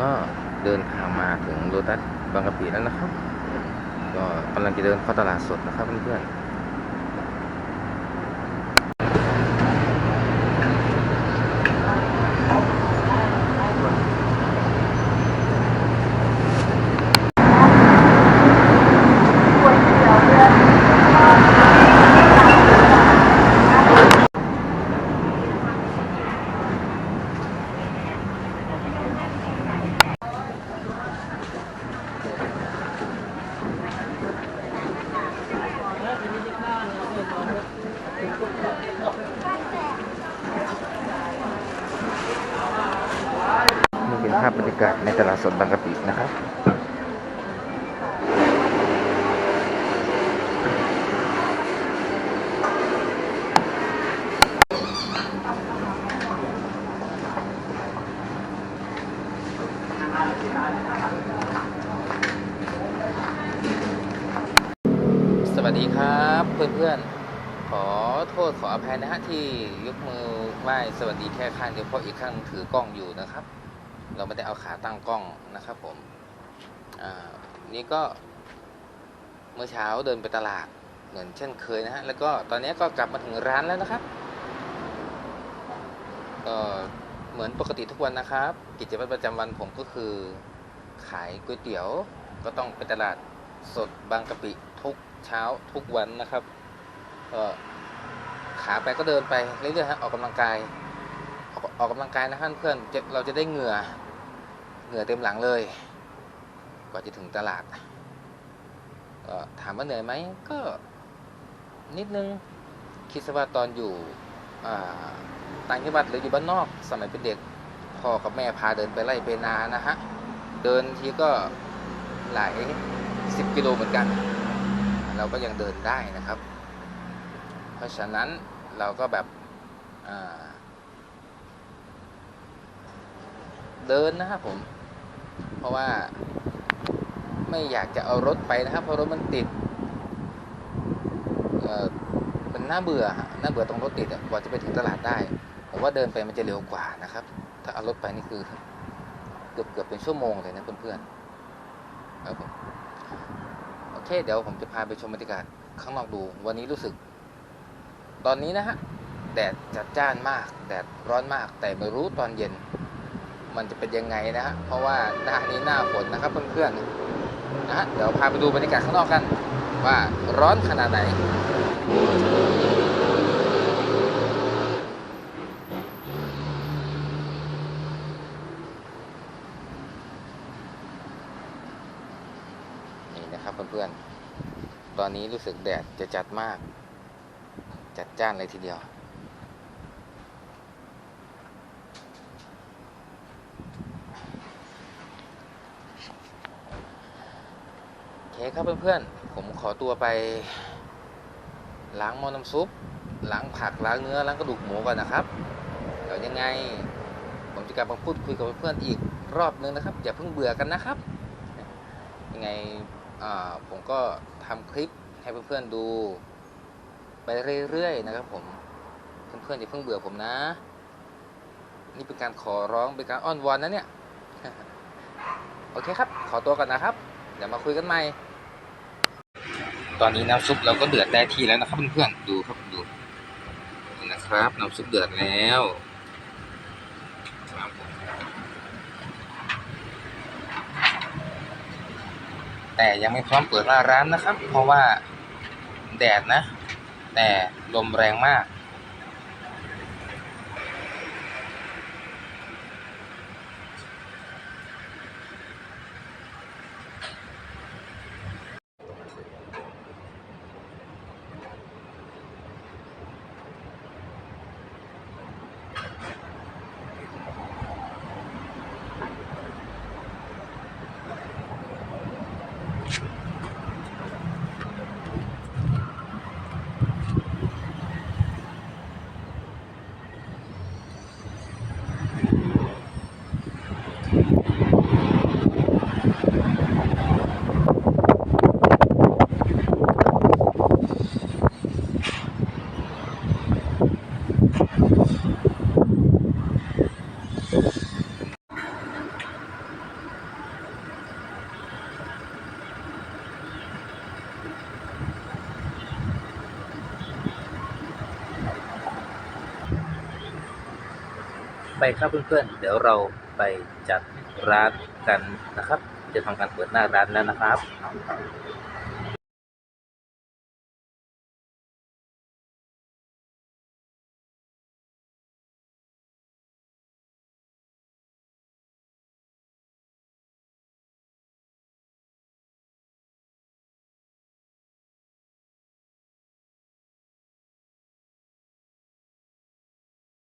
ก็เดินทางมาถึงโลตัสบางกะปิแล้วนะครับ ก็กำลังจะเดินเข้าตลาดสดนะครับเพื่อนๆ ภาพบรรยากาศในตลาดสดบางกะปินะครับสวัสดีครับเพื่อนๆ ขอโทษขออภัยนะฮะที่ยกมือไหว้สวัสดีแค่ข้างเดียวเพราะอีกข้างถือกล้องอยู่นะครับ เราไม่ได้เอาขาตั้งกล้องนะครับผมนี่ก็เมื่อเช้าเดินไปตลาดเหมือนเช่นเคยนะฮะ แล้วก็ตอนนี้ก็กลับมาถึงร้านแล้วนะครับก็เหมือนปกติทุกวันนะครับ กิจวัตรประจำวันผมก็คือขายก๋วยเตี๋ยวก็ต้องไปตลาดสดบางกะปิทุกเช้าทุกวันนะครับก็ขาไปก็เดินไปเรื่อยๆฮะออกกำลังกาย ออกกกำลังกายนะท่านเพื่อนเราจะได้เหงื่อเหงื่อเต็มหลังเลย กว่าจะถึงตลาดก็ถามว่าเหนื่อยไหมก็นิดนึงคิดซะว่าตอนอยู่ต่างจังหวัดหรืออยู่บ้านนอกสมัยเป็นเด็กพ่อกับแม่พาเดินไปไล่ไปนานะฮะเดินทีก็หลายสิบกิโลเหมือนกัน เราก็ยังเดินได้นะครับ เพราะฉะนั้นเราก็แบบอ่า เดินนะครับผม เพราะว่าไม่อยากจะเอารถไปนะครับ เพราะรถมันติดเออมันน่าเบื่อน่าเบื่อตรงรถติดอะกว่าจะไปถึงตลาดได้ผมว่าเดินไปมันจะเร็วกว่านะครับ ถ้าเอารถไปนี่คือเกือบเกือบเป็นชั่วโมงเลยนะเพื่อนๆครับผมโอเค เดี๋ยวผมจะพาไปชมบรรยากาศข้างนอกดู วันนี้รู้สึก ตอนนี้นะฮะแดดจัดจ้านมาก แดดร้อนมาก แต่ไม่รู้ตอนเย็น มันจะเป็นยังไงนะฮะเพราะว่าหน้านี้หน้าฝนนะครับเพื่อนๆนะฮะเดี๋ยวพาไปดูบรรยากาศข้างนอกกัน ว่าร้อนขนาดไหนนี่นะครับเพื่อนๆ ตอนนี้รู้สึกแดดจะจัดมาก จัดจ้านเลยทีเดียว เคครับเพื่อนๆ ผมขอตัวไปล้างหม้อน้ำซุป ล้างผัก ล้างเนื้อ ล้างกระดูกหมูก่อนนะครับ เดี๋ยวยังไง ผมจะกลับมาพูดคุยกับเพื่อนๆอีกรอบนึงนะครับ อย่าเพิ่งเบื่อกันนะครับ ยังไงผมก็ทำคลิปให้เพื่อนๆดูไปเรื่อยๆนะครับผม เพื่อนๆอย่าเพิ่งเบื่อผมนะ นี่เป็นการขอร้องเป็นการอ้อนวอนนะเนี่ย โอเคครับ ขอตัวก่อนนะครับ เดี๋ยวมาคุยกันใหม่ อนนี้น้ำซุปเราก็เดือดได้ที่แล้วนะครับเพื่อนๆดูครับดูนะครับน้ำซุปเดือดแล้วแต่ยังไม่พร้อมเปิดร้านนะครับ เพราะว่าแดดนะ แต่ลมแรงมาก ไปครับเพื่อนๆ เดี๋ยวเราไปจัดร้านกันนะครับ จะทำการเปิดหน้าร้านแล้วนะครับ